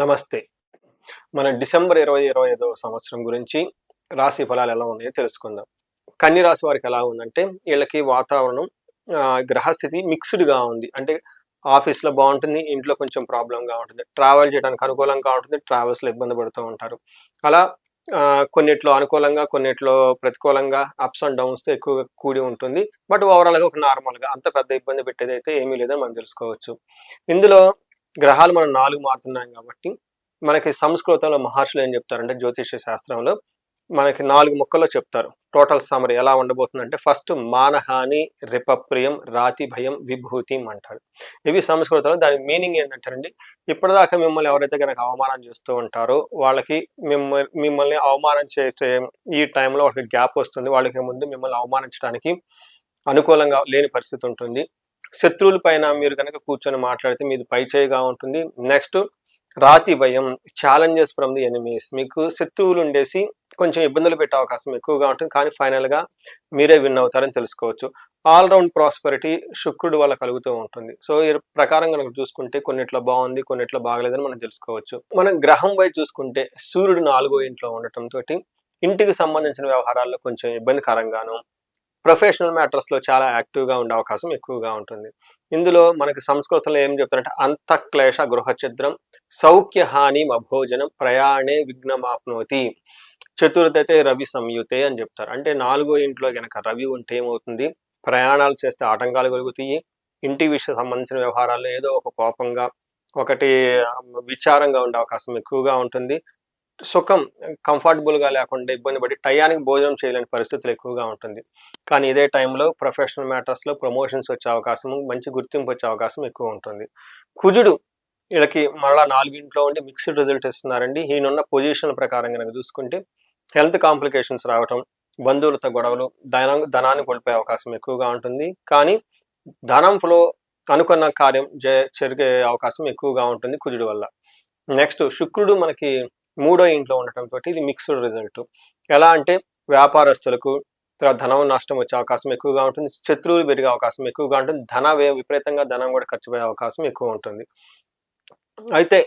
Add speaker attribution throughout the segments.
Speaker 1: నమస్తే. మన డిసెంబర్ ఇరవై ఇరవై ఐదో సంవత్సరం గురించి రాశి ఫలాలు ఎలా ఉన్నాయో తెలుసుకుందాం. కన్య రాశి వారికి ఎలా ఉందంటే వీళ్ళకి వాతావరణం గ్రహస్థితి మిక్స్డ్గా ఉంది. అంటే ఆఫీస్లో బాగుంటుంది ఇంట్లో కొంచెం ప్రాబ్లంగా ఉంటుంది. ట్రావెల్ చేయడానికి అనుకూలంగా ఉంటుంది ట్రావెల్స్లో ఇబ్బంది పడుతూ ఉంటారు. అలా కొన్నిట్లో అనుకూలంగా కొన్నిట్లో ప్రతికూలంగా అప్స్ అండ్ డౌన్స్తో ఎక్కువగా కూడి ఉంటుంది. బట్ ఓవరాల్గా ఒక నార్మల్గా అంత పెద్ద ఇబ్బంది పెట్టేది అయితే ఏమీ లేదని మనం తెలుసుకోవచ్చు. ఇందులో గ్రహాలు మనం నాలుగు మారుతున్నాం కాబట్టి మనకి సంస్కృతంలో మహర్షులు ఏం చెప్తారంటే జ్యోతిష శాస్త్రంలో మనకి నాలుగు ముక్కల్లో చెప్తారు. టోటల్ సమరీ ఎలా ఉండబోతుందంటే ఫస్ట్ మానహాని రిపప్రియం రాతి భయం విభూతిం అంటారు. ఇవి సంస్కృతంలో దాని మీనింగ్ ఏంటంటారండి? ఇప్పటిదాకా మిమ్మల్ని ఎవరైతే కనుక అవమానం చేస్తూ ఉంటారో వాళ్ళకి మిమ్మల్ని మిమ్మల్ని అవమానం చేసే ఈ టైంలో వాళ్ళకి గ్యాప్ వస్తుంది. వాళ్ళకి ముందు మిమ్మల్ని అవమానించడానికి అనుకూలంగా లేని పరిస్థితి ఉంటుంది. శత్రువుల పైన మీరు కనుక కూర్చొని మాట్లాడితే మీది పైచేయిగా ఉంటుంది. నెక్స్ట్ రాతి భయం ఛాలెంజెస్ ఫ్రమ్ ది ఎనిమీస్ మీకు శత్రువులు ఉండేసి కొంచెం ఇబ్బందులు పెట్టే అవకాశం ఎక్కువగా ఉంటుంది. కానీ ఫైనల్గా మీరే విన్ అవుతారని తెలుసుకోవచ్చు. ఆల్రౌండ్ ప్రాస్పరిటీ శుక్రుడు వల్ల కలుగుతూ ఉంటుంది. సో ఈ ప్రకారం కనుక చూసుకుంటే కొన్నిట్లో బాగుంది కొన్నిట్లో బాగలేదని మనం తెలుసుకోవచ్చు. మనం గ్రహం వైపు చూసుకుంటే సూర్యుడు నాలుగో ఇంట్లో ఉండటంతో ఇంటికి సంబంధించిన వ్యవహారాల్లో కొంచెం ఇబ్బందికరంగాను ప్రొఫెషనల్ మ్యాటర్స్లో చాలా యాక్టివ్గా ఉండే అవకాశం ఎక్కువగా ఉంటుంది. ఇందులో మనకి సంస్కృతంలో ఏం చెప్తారంటే అంతఃక్లేశ గృహఛిద్రం సౌఖ్య హాని అభోజనం ప్రయాణే విఘ్నమాప్నోతి చతుర్థతే రవి సంయుతే అని చెప్తారు. అంటే నాలుగో ఇంట్లో కనుక రవి ఉంటే ఏమవుతుంది? ప్రయాణాలు చేస్తే ఆటంకాలు కలుగుతాయి. ఇంటి విషయ సంబంధించిన వ్యవహారాల్లో ఏదో ఒక కోపంగా ఒకటి విచారంగా ఉండే అవకాశం ఎక్కువగా ఉంటుంది. సుఖం కంఫర్టబుల్గా లేకుండా ఇబ్బంది పడి టయానికి భోజనం చేయలేని పరిస్థితులు ఎక్కువగా ఉంటుంది. కానీ ఇదే టైంలో ప్రొఫెషనల్ మ్యాటర్స్లో ప్రమోషన్స్ వచ్చే అవకాశం మంచి గుర్తింపు వచ్చే అవకాశం ఎక్కువ ఉంటుంది. కుజుడు వీళ్ళకి మరలా నాలుగింట్లో ఉండి మిక్స్డ్ రిజల్ట్ ఇస్తున్నారండి. ఈయనున్న పొజిషన్ ప్రకారం కనుక చూసుకుంటే హెల్త్ కాంప్లికేషన్స్ రావటం బంధువులతో గొడవలు ధన ధనాన్ని కోల్పోయే అవకాశం ఎక్కువగా ఉంటుంది. కానీ ధనం ఫ్లో అనుకున్న కార్యం జరిగే అవకాశం ఎక్కువగా ఉంటుంది కుజుడు వల్ల. నెక్స్ట్ శుక్రుడు మనకి మూడో ఇంట్లో ఉండటంతో ఇది మిక్స్డ్ రిజల్ట్ ఎలా అంటే వ్యాపారస్తులకు తర్వాత ధనం నష్టం వచ్చే అవకాశం ఎక్కువగా ఉంటుంది. శత్రువులు పెరిగే అవకాశం ఎక్కువగా ఉంటుంది. ధన విపరీతంగా ధనం కూడా ఖర్చు అవకాశం ఎక్కువ ఉంటుంది. అయితే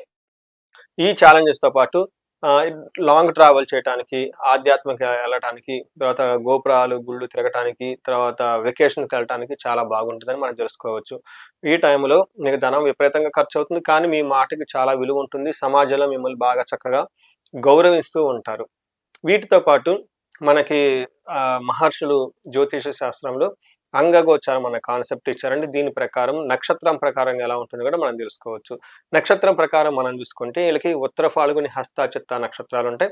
Speaker 1: ఈ ఛాలెంజెస్తో పాటు లాంగ్ ట్రావెల్ చేయడానికి ఆధ్యాత్మిక వెళ్ళటానికి తర్వాత గోపురాలు గుళ్ళు తిరగటానికి తర్వాత వెకేషన్కి వెళ్ళటానికి చాలా బాగుంటుందని మనం తెలుసుకోవచ్చు. ఈ టైంలో మీకు ధనం విపరీతంగా ఖర్చు అవుతుంది కానీ మీ మాటకి చాలా విలువ ఉంటుంది సమాజంలో మిమ్మల్ని బాగా చక్కగా గౌరవిస్తూ ఉంటారు. వీటితో పాటు మనకి మహర్షులు జ్యోతిష శాస్త్రంలో అంగగోచారం అనే కాన్సెప్ట్ ఇచ్చారండి. దీని ప్రకారం నక్షత్రం ప్రకారం ఎలా ఉంటుంది కూడా మనం తెలుసుకోవచ్చు. నక్షత్రం ప్రకారం మనం చూసుకుంటే వీళ్ళకి ఉత్తర ఫాల్గుని హస్త చిత్త నక్షత్రాలు ఉంటాయి.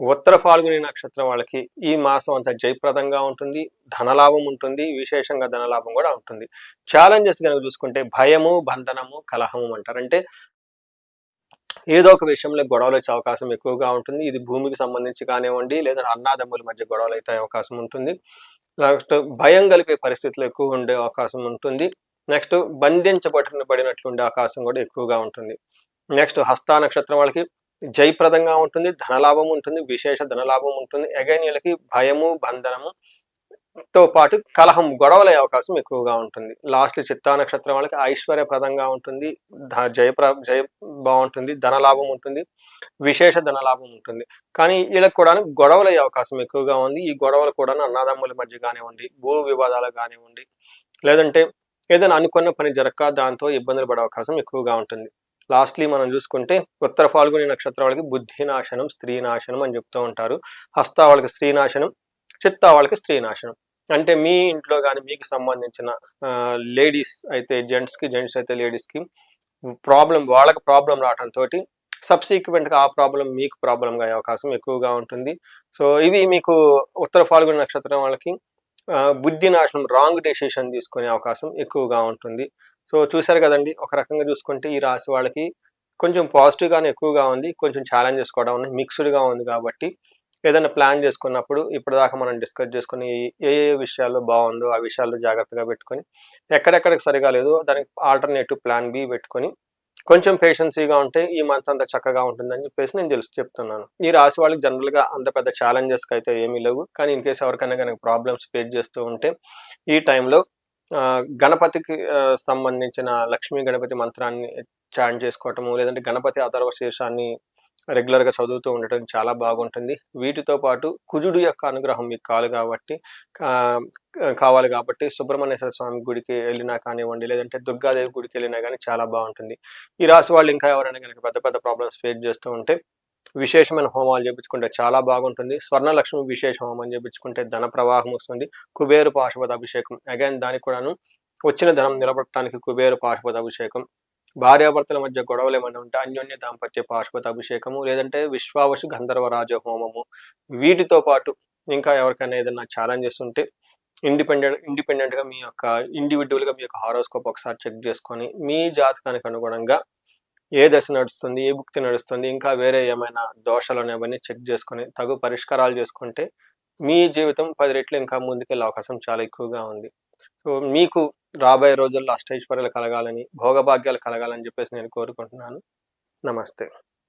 Speaker 1: ఉత్తర ఫాల్గుని నక్షత్రం వాళ్ళకి ఈ మాసం అంతా జయప్రదంగా ఉంటుంది. ధనలాభం ఉంటుంది. విశేషంగా ధనలాభం కూడా ఉంటుంది. ఛాలెంజెస్ కనుక చూసుకుంటే భయము బంధనము కలహము అంటారు. అంటే ఏదో ఒక విషయంలో గొడవలు వచ్చే అవకాశం ఎక్కువగా ఉంటుంది. ఇది భూమికి సంబంధించి కానివ్వండి లేదా అన్నాదమ్ముల మధ్య గొడవలు అయితే అవకాశం ఉంటుంది. నెక్స్ట్ భయం కలిపే పరిస్థితులు ఎక్కువ ఉండే అవకాశం ఉంటుంది. నెక్స్ట్ బంధించబడిన పడినట్లు ఉండే అవకాశం కూడా ఎక్కువగా ఉంటుంది. నెక్స్ట్ హస్తా నక్షత్రం వాళ్ళకి జయప్రదంగా ఉంటుంది ధనలాభం ఉంటుంది విశేష ధనలాభం ఉంటుంది. అగైన్ వీళ్ళకి భయము బంధనము తో పాటు కలహం గొడవలయ్యే అవకాశం ఎక్కువగా ఉంటుంది. లాస్ట్ చిత్తా నక్షత్రం వాళ్ళకి ఐశ్వర్యప్రదంగా ఉంటుంది. జయప్ర జయ బాగుంటుంది. ధనలాభం ఉంటుంది. విశేష ధనలాభం ఉంటుంది. కానీ వీళ్ళకి కూడా గొడవలయ్యే అవకాశం ఎక్కువగా ఉంది. ఈ గొడవలు కూడా అన్నదమ్ముల మధ్య కానివ్వండి భూ వివాదాలు కానివ్వండి లేదంటే ఏదైనా అనుకున్న పని జరగక దాంతో ఇబ్బందులు పడే అవకాశం ఎక్కువగా ఉంటుంది. లాస్ట్లీ మనం చూసుకుంటే ఉత్తర ఫాల్గుని నక్షత్రం వాళ్ళకి బుద్ధి నాశనం స్త్రీ నాశనం అని చెప్తూ ఉంటారు. హస్త వాళ్ళకి స్త్రీ నాశనం చిత్తా వాళ్ళకి స్త్రీ నాశనం. అంటే మీ ఇంట్లో కానీ మీకు సంబంధించిన లేడీస్ అయితే జెంట్స్కి జెంట్స్ అయితే లేడీస్కి ప్రాబ్లం వాళ్ళకి ప్రాబ్లం రావడంతో సబ్సీక్వెంట్గా ఆ ప్రాబ్లం మీకు ప్రాబ్లంగా అయ్యే అవకాశం ఎక్కువగా ఉంటుంది. సో ఇవి మీకు ఉత్తర ఫాల్గుణ నక్షత్రం వాళ్ళకి బుద్ధి నాశనం రాంగ్ డెసిషన్ తీసుకునే అవకాశం ఎక్కువగా ఉంటుంది. సో చూశారు కదండి ఒక రకంగా చూసుకుంటే ఈ రాశి వాళ్ళకి కొంచెం పాజిటివ్గానే ఎక్కువగా ఉంది కొంచెం ఛాలెంజెస్ కూడా ఉన్నాయి మిక్స్డ్గా ఉంది కాబట్టి ఏదైనా ప్లాన్ చేసుకున్నప్పుడు ఇప్పటిదాకా మనం డిస్కస్ చేసుకుని ఏ ఏ విషయాల్లో బాగుందో ఆ విషయాల్లో జాగ్రత్తగా పెట్టుకొని ఎక్కడెక్కడికి సరిగా లేదు దానికి ఆల్టర్నేటివ్ ప్లాన్ బి పెట్టుకొని కొంచెం పేషెన్సీగా ఉంటే ఈ మంత్ అంత చక్కగా ఉంటుందని చెప్పేసి నేను తెలుసు చెప్తున్నాను. ఈ రాశి వాళ్ళకి జనరల్గా అంత పెద్ద ఛాలెంజెస్కి అయితే ఏమీ లేవు. కానీ ఇన్ కేసు ఎవరికైనా కనుక ప్రాబ్లమ్స్ ఫేస్ చేస్తూ ఉంటే ఈ టైంలో గణపతికి సంబంధించిన లక్ష్మీ గణపతి మంత్రాన్ని చాంట్ చేసుకోవటము లేదంటే గణపతి అథర్వ రెగ్యులర్గా చదువుతూ ఉండటం చాలా బాగుంటుంది. వీటితో పాటు కుజుడు యొక్క అనుగ్రహం మీకు కావాలి కాబట్టి కావాలి కాబట్టి సుబ్రహ్మణ్యేశ్వర స్వామి గుడికి వెళ్ళినా కానివ్వండి లేదంటే దుర్గాదేవి గుడికి వెళ్ళినా కానీ చాలా బాగుంటుంది. ఈ రాశి వాళ్ళు ఇంకా ఎవరైనా కనుక పెద్ద పెద్ద ప్రాబ్లమ్స్ ఫేస్ చేస్తూ ఉంటే విశేషమైన హోమాలు చేపించుకుంటే చాలా బాగుంటుంది. స్వర్ణలక్ష్మి విశేష హోమం చేపించుకుంటే ధన ప్రవాహం వస్తుంది. కుబేరు పాశుపత అభిషేకం. అగైన్ దానికి కూడాను వచ్చిన ధనం నిలబడటానికి కుబేరు పాశుపత అభిషేకం. భార్యాభర్తల మధ్య గొడవలు ఏమైనా ఉంటే అన్యోన్య దాంపత్య పార్శ్వత అభిషేకము లేదంటే విశ్వావసు గంధర్వరాజ హోమము వీటితో పాటు ఇంకా ఎవరికైనా ఏదైనా ఛాలెంజెస్ ఉంటే ఇండిపెండెంట్ ఇండిపెండెంట్గా మీ యొక్క ఇండివిజువల్గా మీ యొక్క హారోస్కోప్ ఒకసారి చెక్ చేసుకొని మీ జాతకానికి అనుగుణంగా ఏ దశ నడుస్తుంది ఏ భుక్తి నడుస్తుంది ఇంకా వేరే ఏమైనా దోషాలు అనేవన్నీ చెక్ చేసుకొని తగు పరిష్కారాలు చేసుకుంటే మీ జీవితం పది రెట్లు ఇంకా ముందుకెళ్ళే అవకాశం చాలా ఎక్కువగా ఉంది. సో మీకు రాబోయే రోజుల్లో అష్టైశ్వర్యాలు కలగాలని భోగభాగ్యాలు కలగాలని చెప్పేసి నేను కోరుకుంటున్నాను. నమస్తే.